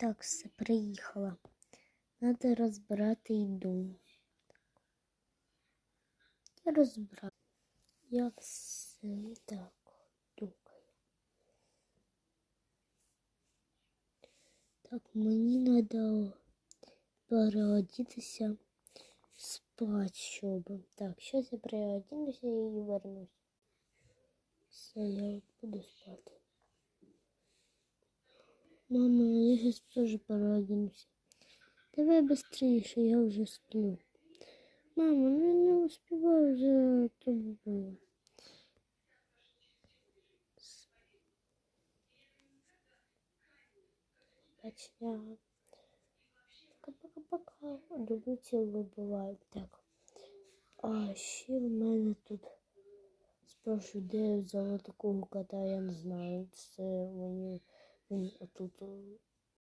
Так, все, приїхала. Надо розбирати йду. Я розбираю. Я все так думаю. Так, мені треба переодітися спати, щоб. Так, зараз я переодінуся і вернусь. Все, я буду спати. Мама, я сейчас тоже переоденусь. Давай быстрее, я уже сплю. Мама, ну я не успеваю за тобой. Точня. Пока-пока-пока. Люблю цілу буває. Так. А ще в мене тут спрашиваю, де я взяла такого кота, я не знаю. Це мені 嗯，我走走。